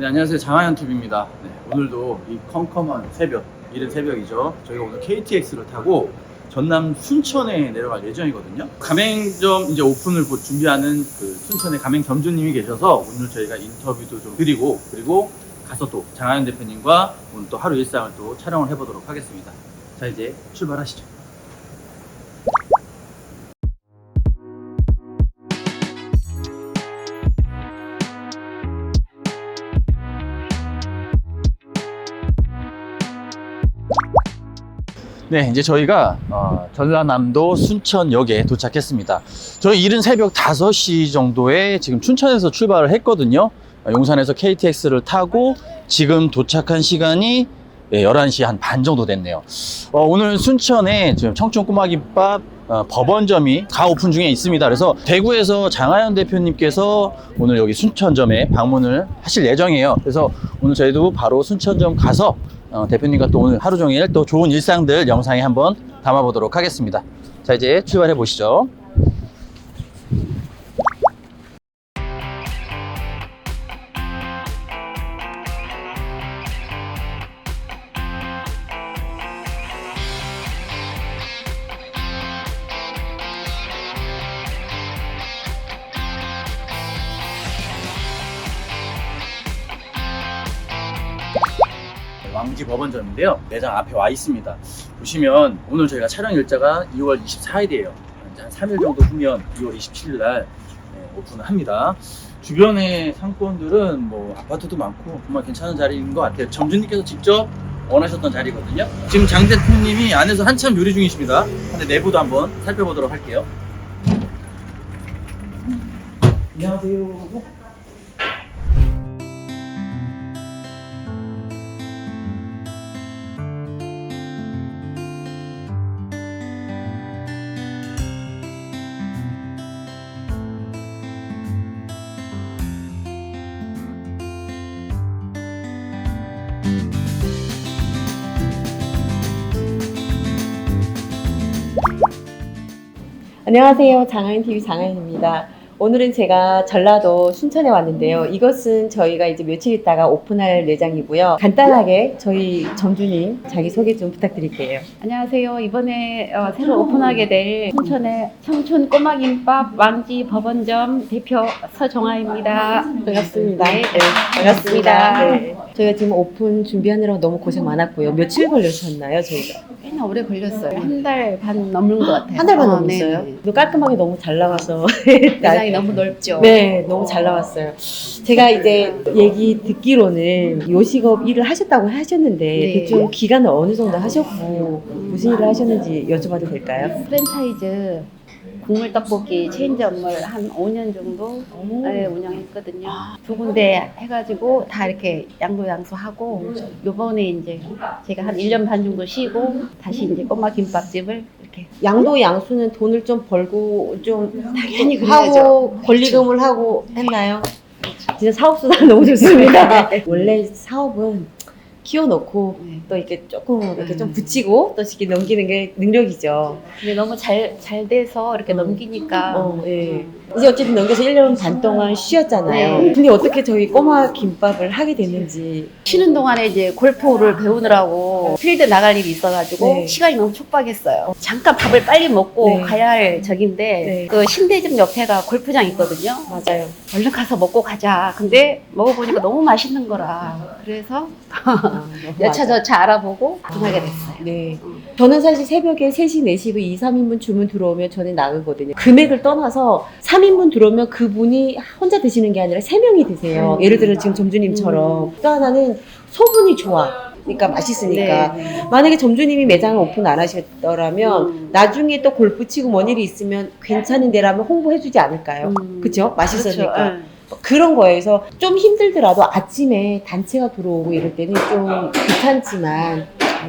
네, 안녕하세요. 장하연 TV입니다. 네, 오늘도 이 컴컴한 새벽, 이른 새벽이죠. 저희가 오늘 KTX를 타고 전남 순천에 내려갈 예정이거든요. 가맹점 이제 오픈을 곧 준비하는 그 순천의 가맹 점주님이 계셔서 오늘 저희가 인터뷰도 좀 드리고 그리고 가서 또 장하연 대표님과 오늘 또 하루 일상을 또 촬영을 해보도록 하겠습니다. 자 이제 출발하시죠. 네, 이제 저희가 어, 전라남도 순천역에 도착했습니다. 저희 이른 새벽 5시 정도에 지금 춘천에서 출발을 했거든요. 어, 용산에서 KTX를 타고 지금 도착한 시간이 네, 11시 한 반 정도 됐네요. 어, 오늘 순천에 지금 청춘 꼬마김밥 어, 법원점이 가 오픈 중에 있습니다. 그래서 대구에서 장하연 대표님께서 오늘 여기 순천점에 방문을 하실 예정이에요. 그래서 오늘 저희도 바로 순천점 가서 어, 대표님과 또 오늘 하루 종일 또 좋은 일상들 영상에 한번 담아보도록 하겠습니다. 자, 이제 출발해 보시죠. 왕지 법원점인데요. 매장 앞에 와 있습니다. 보시면 오늘 저희가 촬영 일자가 2월 24일이에요. 이제 한 3일 정도 후면 2월 27일 날 네, 오픈을 합니다. 주변의 상권들은 뭐 아파트도 많고 정말 괜찮은 자리인 것 같아요. 점주님께서 직접 원하셨던 자리거든요. 지금 장 대표님이 안에서 한참 요리 중이십니다. 근데 내부도 한번 살펴보도록 할게요. 안녕하세요. 안녕하세요. 장하인 TV 장하인입니다. 오늘은 제가 전라도 순천에 왔는데요. 이것은 저희가 이제 며칠 있다가 오픈할 매장이고요. 간단하게 저희 점주님 자기 소개 좀 부탁드릴게요. 안녕하세요. 이번에 어, 새로 오픈하게 될 순천의 청춘 꼬마김밥 왕지 법원점 대표 서정아입니다. 반갑습니다. 네, 네, 반갑습니다. 네. 저희가 지금 오픈 준비하느라 너무 고생 많았고요. 며칠 걸리셨나요, 저희가? 꽤나 오래 걸렸어요. 한 달 반 넘는 것 같아요. 한 달 반 어, 넘었어요. 네, 네. 또 깔끔하게 너무 잘 나와서 매장이 너무 넓죠. 네, 너무 잘 나왔어요. 제가 이제 얘기 듣기로는 요식업 일을 하셨다고 하셨는데 네. 대충 기간을 어느 정도 하셨고 무슨 일을 하셨는지 여쭤봐도 될까요? 프랜차이즈 국물 떡볶이 체인점을 한 5년 정도 네, 운영했거든요. 두 군데 해가지고 다 이렇게 양도양수하고 요번에 이제 제가 한 1년 반 정도 쉬고 다시 이제 꼬마 김밥집을 이렇게 양도 양수는 돈을 좀 벌고 좀 당연히. 하고 권리금을 하고 했나요? 진짜 사업 수단 너무 좋습니다. 원래 사업은 키워놓고 네. 또 이렇게 조금 이렇게 좀 음. 붙이고 또 이렇게 넘기는 게 능력이죠. 근데 너무 잘, 잘 돼서 이렇게 음. 넘기니까 어, 예. 이제 어쨌든 넘겨서 1년 반 동안 쉬었잖아요. 네. 근데 어떻게 저희 꼬마 김밥을 하게 됐는지. 쉬는 동안에 이제 골프를 배우느라고 필드 나갈 일이 있어가지고 네. 시간이 너무 촉박했어요. 잠깐 밥을 빨리 먹고 네. 가야 할 적인데 네. 그 신대점 옆에가 골프장 있거든요. 맞아요. 얼른 가서 먹고 가자. 근데 먹어보니까 너무 맛있는 거라. 그래서 아, 여차저차 알아보고 오픈하게 됐어요. 네. 저는 사실 새벽에 3시, 4시, 그 2, 3인분 주문 들어오면 저는 나가거든요. 금액을 떠나서 3 인분 들어오면 그분이 혼자 드시는 게 아니라 3명이 드세요. 음. 예를 들어 지금 점주님처럼. 또 하나는 소분이 좋아. 그러니까 맛있으니까. 네. 만약에 점주님이 매장을 오픈 안 하셨더라면 음. 나중에 또 골프 치고 뭔 일이 있으면 괜찮은 데라면 홍보해주지 않을까요? 음. 그쵸? 맛있으니까. 그렇죠. 응. 그런 거에서 좀 힘들더라도 아침에 단체가 들어오고 이럴 때는 좀 귀찮지만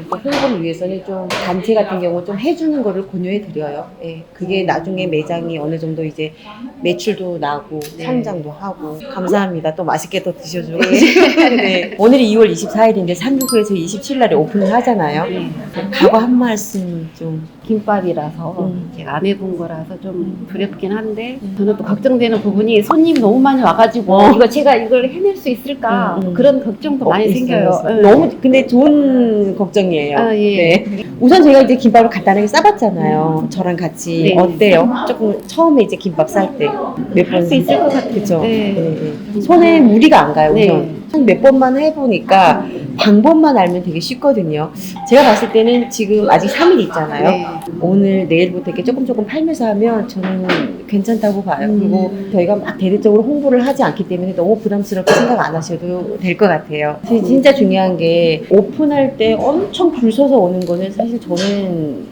또 홍보를 위해서는 좀 단체 같은 경우 좀 해주는 거를 권유해 드려요. 예, 그게 나중에 매장이 어느 정도 이제 매출도 나고 네. 성장도 하고 감사합니다. 또 맛있게 또 드셔주고. 네. 오늘이 2월 24일인데 369에서 27일날에 오픈을 하잖아요. 네. 각오 한 말씀 좀 김밥이라서 음. 제가 안 해본 거라서 좀 두렵긴 한데 저는 또 걱정되는 부분이 손님이 너무 많이 와가지고 어. 이거 제가 이걸 해낼 수 있을까 음, 음. 그런 걱정도 많이 어, 있어요, 생겨요. 예. 너무 근데 좋은 걱정이에요. 아, 예. 네. 우선 저희가 이제 김밥을 간단하게 싸봤잖아요. 저랑 같이 네. 어때요? 조금 처음에 이제 김밥 쌀 때 몇 번 할 수 있을 것 같아요. 그렇죠. 네. 손에 무리가 안 가요. 네. 우선 한 몇 번만 해보니까 방법만 알면 되게 쉽거든요. 제가 봤을 때는 지금 아직 3일 있잖아요. 네. 오늘 내일부터 이렇게 조금 조금 팔면서 하면 저는 괜찮다고 봐요. 음. 그리고 저희가 막 대대적으로 홍보를 하지 않기 때문에 너무 부담스럽게 생각 안 하셔도 될 것 같아요. 사실 진짜 중요한 게 오픈할 때 엄청 줄 서서 오는 거는 사실 저는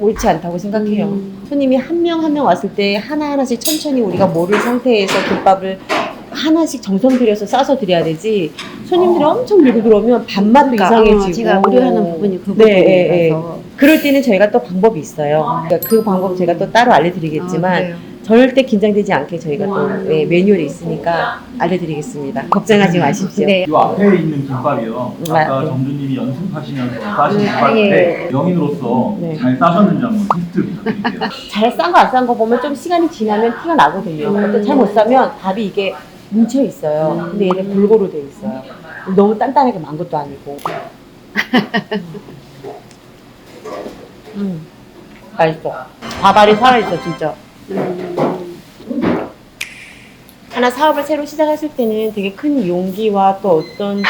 옳지 않다고 생각해요. 음. 손님이 한 명 한 명 왔을 때 하나하나씩 천천히 우리가 모를 상태에서 김밥을 하나씩 정성 들여서 싸서 드려야 되지 손님들이 엄청 밀고 들어오면 밥맛도 그러니까, 이상해지고 어, 제가 우려하는 부분이 그 네, 예, 예. 부분이라서 그럴 때는 저희가 또 방법이 있어요. 그러니까 그 방법 제가 또 따로 알려드리겠지만 아, 그래요. 절대 긴장되지 않게 저희가 또 예, 매뉴얼이 있으니까 알려드리겠습니다. 걱정하지 마십시오. 네. 이 앞에 있는 김밥이요. 아까 네. 정주님이 연습하시면서 싸신 네, 김밥인데 영인으로서 네. 잘 싸셨는지 한번 테스트 부탁드릴게요. 잘 싼 거 안 싼 거 보면 좀 시간이 지나면 티가 나거든요. 근데 잘못 싸면 밥이 이게 뭉쳐 있어요. 근데 얘는 골고루 돼 있어요. 너무 단단하게 만 것도 아니고. 음, 맛있어. 밥알이 살아있어, 진짜. 음. 하나 사업을 새로 시작했을 때는 되게 큰 용기와 또 어떤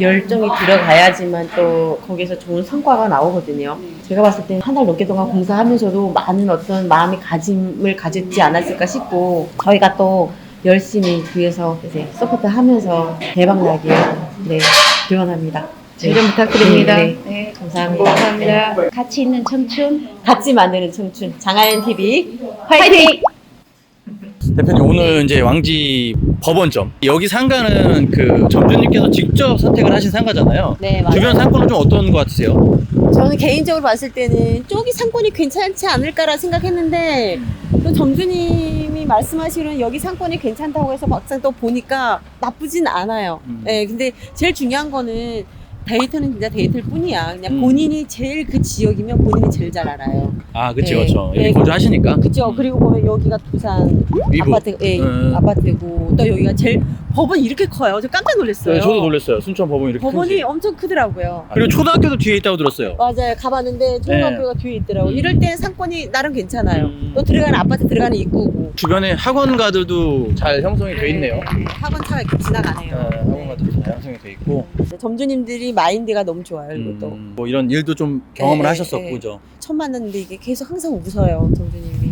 열정이 들어가야지만 또 거기서 좋은 성과가 나오거든요. 제가 봤을 때는 한 달 넘게 동안 공사하면서도 많은 어떤 마음의 가짐을 가졌지 않았을까 싶고 저희가 또 열심히 뒤에서 이제 서포트 하면서 대박 나길 네, 기원합니다. 잘좀 부탁드립니다. 네, 네. 네. 감사합니다. 감사합니다. 같이 있는 청춘 같이 만드는 청춘 장하연 TV 화이팅! 대표님 오늘 이제 왕지 법원점 여기 상가는 그 점주님께서 직접 선택을 하신 상가잖아요. 네, 주변 상권은 좀 어떤 것 같으세요? 저는 개인적으로 봤을 때는 쪽이 상권이 괜찮지 않을까라 생각했는데 또 점주님이 말씀하시는 여기 상권이 괜찮다고 해서 막상 또 보니까 나쁘진 않아요. 음. 예, 근데 제일 중요한 거는 데이터는 진짜 데이터일 뿐이야. 그냥 음. 본인이 제일 그 지역이면 본인이 제일 잘 알아요. 아, 그치, 네. 네. 여기 거주하시니까. 그죠? 그리고 보면 여기가 부산 위부. 아파트, 예, 음. 아파트고 또 여기가 제일 법원 이렇게 커요. 저 깜짝 놀랐어요. 네, 저도 놀랐어요. 순천 법원 이렇게 법원이 큰지. 엄청 크더라고요. 그리고 초등학교도 뒤에 있다고 들었어요. 맞아요. 가봤는데 초등학교가 뒤에 있더라고요. 음. 이럴 땐 상권이 나름 괜찮아요. 음. 또 들어가는 아파트 들어가는 입구고. 주변에 학원가들도 잘 형성이 돼 있네요. 학원 차가 이렇게 지나가네요. 네, 학원가들 도잘 형성이 돼 있고. 네, 점주님들이 마인드가 너무 좋아요. 이것도 음, 뭐 이런 일도 좀 경험을 네, 하셨었고, 네. 그죠? 처음 만났는데 이게 계속 항상 웃어요. 점주님이.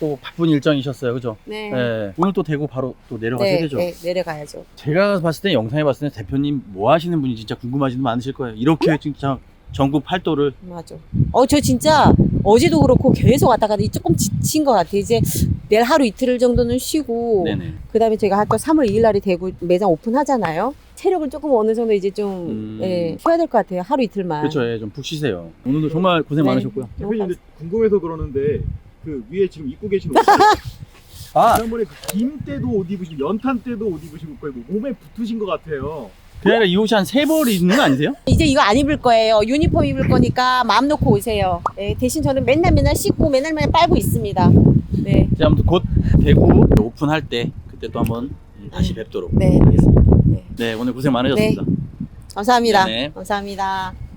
또 바쁜 일정이셨어요, 그죠? 네. 네. 오늘 또 대구 바로 또 내려가셔야 네, 되죠. 네, 내려가야죠. 제가 봤을 때 영상에 봤을 때 대표님 뭐 하시는 분이 진짜 궁금하신 분 많으실 거예요. 이렇게 진짜 전국 팔도를 맞아. 어, 저 진짜 어제도 그렇고 계속 왔다 갔다 조금 지친 것 같아요. 이제 내일 하루 이틀 정도는 쉬고. 네네. 그 다음에 제가 또 3월 2일 날이 되고 매장 오픈하잖아요. 체력을 조금 어느 정도 이제 좀, 음. 예, 쉬어야 될 것 같아요. 하루 이틀만. 그렇죠. 예, 좀 푹 쉬세요. 오늘도 정말 고생 네. 많으셨고요. 대표님 근데 궁금해서 그러는데 그 위에 지금 입고 계신 옷 아, 지난번에 그김 때도 옷 입으시고 연탄 때도 옷 입으시고 거의 뭐 몸에 붙으신 것 같아요. 그게 아니라 이 옷이 한 세 벌 있는 거 아니세요? 이제 이거 안 입을 거예요. 유니폼 입을 거니까 마음 놓고 오세요. 예, 대신 저는 맨날 맨날 씻고 맨날 맨날 빨고 있습니다. 네. 이제 아무튼 곧 대구 오픈할 때 그때 또 한번 음, 다시 뵙도록 네. 하겠습니다. 네. 네, 오늘 고생 많으셨습니다. 감사합니다. 네. 감사합니다.